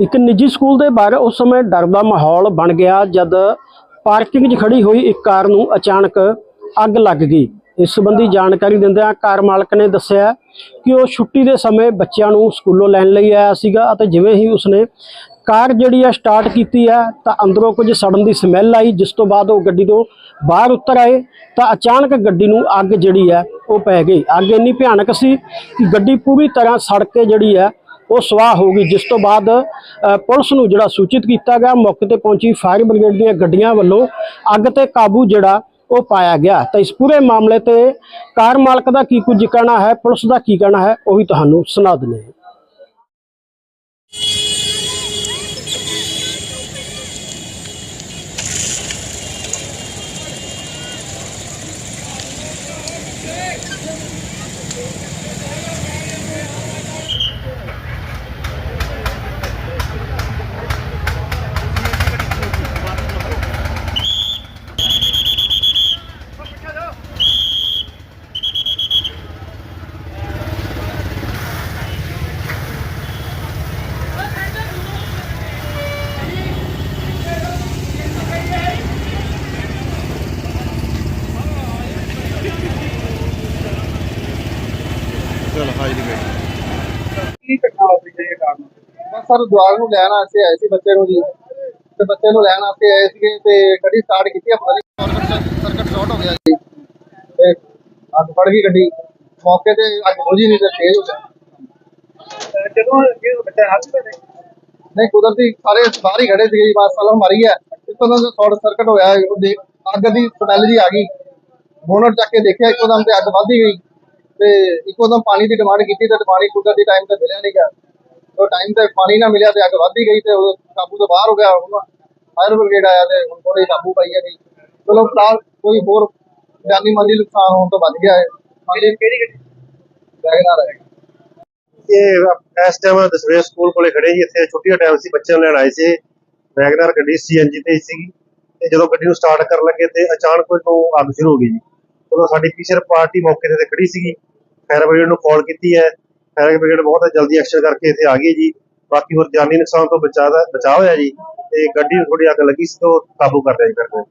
ਇੱਕ ਨਿੱਜੀ ਸਕੂਲ ਦੇ ਬਾਹਰ ਉਸ ਸਮੇਂ ਡਰ ਦਾ ਮਾਹੌਲ ਬਣ ਗਿਆ ਜਦ ਪਾਰਕਿੰਗ 'ਚ ਖੜੀ ਹੋਈ ਇੱਕ ਕਾਰ ਨੂੰ ਅਚਾਨਕ ਅੱਗ ਲੱਗ ਗਈ। ਇਸ ਸੰਬੰਧੀ ਜਾਣਕਾਰੀ ਦਿੰਦਿਆਂ ਕਾਰ ਮਾਲਕ ਨੇ ਦੱਸਿਆ ਕਿ ਉਹ ਛੁੱਟੀ ਦੇ ਸਮੇਂ ਬੱਚਿਆਂ ਨੂੰ ਸਕੂਲੋਂ ਲੈਣ ਲਈ ਆਇਆ ਸੀਗਾ ਅਤੇ ਜਿਵੇਂ ਹੀ ਉਸਨੇ ਕਾਰ ਜਿਹੜੀ ਆ ਸਟਾਰਟ ਕੀਤੀ ਹੈ ਤਾਂ ਅੰਦਰੋਂ ਕੁਝ ਸੜਨ ਦੀ ਸਮੈਲ ਆਈ, ਜਿਸ ਤੋਂ ਬਾਅਦ ਉਹ ਗੱਡੀ ਤੋਂ ਬਾਹਰ ਉੱਤਰ ਆਏ ਤਾਂ ਅਚਾਨਕ ਗੱਡੀ ਨੂੰ ਅੱਗ ਜਿਹੜੀ ਹੈ ਉਹ ਪੈ ਗਈ। ਅੱਗ ਇੰਨੀ ਭਿਆਨਕ ਸੀ ਕਿ ਗੱਡੀ ਪੂਰੀ ਤਰ੍ਹਾਂ ਸੜ ਕੇ ਜਿਹੜੀ ਹੈ ਉਹ ਸਵਾਹ ਹੋ ਗਈ, ਜਿਸ ਤੋਂ ਬਾਅਦ ਪੁਲਿਸ ਨੂੰ ਜਿਹੜਾ ਸੂਚਿਤ ਕੀਤਾ ਗਿਆ, ਮੌਕੇ ਤੇ ਪਹੁੰਚੀ ਫਾਇਰ ਬ੍ਰਿਗੇਡ ਦੀਆਂ ਗੱਡੀਆਂ ਵੱਲੋਂ ਅੱਗ ਤੇ ਕਾਬੂ ਜਿਹੜਾ ਉਹ ਪਾਇਆ ਗਿਆ। ਤਾਂ ਇਸ ਪੂਰੇ ਮਾਮਲੇ ਤੇ ਕਾਰ ਮਾਲਕ ਦਾ ਕੀ ਕੁਝ ਕਹਿਣਾ ਹੈ, ਪੁਲਿਸ ਦਾ ਕੀ ਕਹਿਣਾ ਹੈ, ਉਹ ਵੀ ਤੁਹਾਨੂੰ ਸੁਣਾ ਦਿੰਦੇ ਹਾਂ। ਕੀ ਘਟਨਾ ਵਾਪਰੀ ਜਿਹੜੀ ਕਾਰਨ? ਬਸ ਸਰ ਦੁਆਰ ਨੂੰ ਲੈਣ ਵਾਸਤੇ ਆਏ ਸੀ ਬੱਚੇ ਨੂੰ ਜੀ। ਤੇ ਬੱਚੇ ਨੂੰ ਲੈਣ ਵਾਸਤੇ ਆਏ ਸੀਗੇ ਤੇ ਗੱਡੀ ਸਟਾਰਟ ਕੀਤੀ ਆ ਪਤਾ ਨਹੀਂ ਸਰਕਟ ਸ਼ਾਰਟ ਹੋ ਗਿਆ ਜੀ। ਤੇ ਅੱਗ ਫੜ ਗਈ ਗੱਡੀ। ਮੌਕੇ ਤੇ ਅੱਗ ਬੁਝੀ ਨਹੀਂ ਤੇ ਤੇਜ਼ ਹੋ ਗਿਆ। ਜਦੋਂ ਇਹ ਬੱਚਾ ਹੱਥ ਤੇ ਨਹੀਂ? ਕੁਦਰਤੀ ਸਾਰੇ ਬਾਹਰ ਹੀ ਖੜੇ ਸੀਗੇ ਜੀ ਬਸ ਸਲਮ ਮਾਰੀ ਹੈ। ਇੱਕੋ ਦਮ ਸ਼ਾਰਟ ਸਰਕਟ ਹੋਇਆ ਉਹ ਦੇਖ ਅੱਗ ਦੀ ਸਮੈਲ ਜੀ ਆ ਗਈ। ਬੋਨਟ ਚੱਕ ਕੇ ਦੇਖਿਆ ਇੱਕੋ ਦਮ ਤੇ ਅੱਗ ਵੱਧ ਗਈ। ਤੇ ਇੱਕੋ ਦਮ ਪਾਣੀ ਦੀ ਡਿਮਾਂਡ ਕੀਤੀ ਤੇ ਪਾਣੀ ਕੁਦਰਤੀ ਟਾਈਮ ਤੇ ਮਿਲਿਆ ਨਹੀਂ ਗਿਆ। ਉਹ ਟਾਈਮ ਤੇ ਪਾਣੀ ਨਾ ਮਿਲਿਆ ਤੇ ਅੱਗ ਵੱਧ ਹੀ ਗਈ ਤੇ ਉਹ ਕਾਬੂ ਤੋਂ ਬਾਹਰ ਹੋ ਗਿਆ ਹੁਣ ਫਾਇਰ ਬ੍ਰਿਗੇਡ ਆਇਆ ਤੇ ਹੁਣ ਥੋੜੀ ਕਾਬੂ ਪਾਈ ਹੈ ਜੀ ਚਲੋ ਫਿਲਹਾਲ ਕੋਈ ਹੋਰ ਜਾਨੀ ਮਾਲੀ ਨੁਕਸਾਨ ਹੋਣ ਤੋਂ ਬਚ ਗਿਆ ਹੈ। ਮਾਲੀ ਕਿਹੜੀ ਗੱਡੀ? ਵੈਗਨਾਰ ਹੈ। ਇਹ ਇਸ ਟਾਈਮ ਦਸਵੇਂ ਸਕੂਲ ਕੋਲੇ ਖੜੇ ਸੀ ਇੱਥੇ ਛੁੱਟੀ ਦਾ ਟਾਈਮ ਸੀ ਬੱਚਿਆਂ ਨੂੰ ਲੈਣ ਆਏ ਸੀ। ਵੈਗਨਰ ਗੱਡੀ ਸੀਐਨਜੀ ਤੇ ਸੀਗੀ ਤੇ ਜਦੋਂ ਗੱਡੀ ਨੂੰ ਸਟਾਰਟ ਕਰਨ ਲੱਗੇ ਤੇ ਅਚਾਨਕ ਤੋਂ ਅੱਗ ਸ਼ੁਰੂ ਹੋ ਗਈ ਜੀ। ਉਦੋਂ ਸਾਡੀ ਪਾਰਟੀ ਮੌਕੇ ਤੇ ਖੜੀ ਸੀਗੀ। ਫਾਇਰ ਬ੍ਰਿਗੇਡ ਨੂੰ ਕਾਲ ਕੀਤੀ ਹੈ। ਫਾਇਰ ਬ੍ਰਿਗੇਡ ਬਹੁਤ ਜਲਦੀ ਐਕਸ਼ਨ ਕਰਕੇ ਇੱਥੇ ਆ ਗਈ ਜੀ। ਬਾਕੀ ਹੋਰ ਜਾਨੀ ਨੁਕਸਾਨ ਤੋਂ ਬਚਾਅ ਦਾ ਬਚਾਅ ਹੋਇਆ ਜੀ। ਤੇ ਗੱਡੀ ਨੂੰ ਥੋੜੀ ਅੱਗ ਲੱਗੀ ਸੀ, ਤੋਂ ਕਾਬੂ ਕਰ ਲਿਆ ਜੀ ਫਿਰ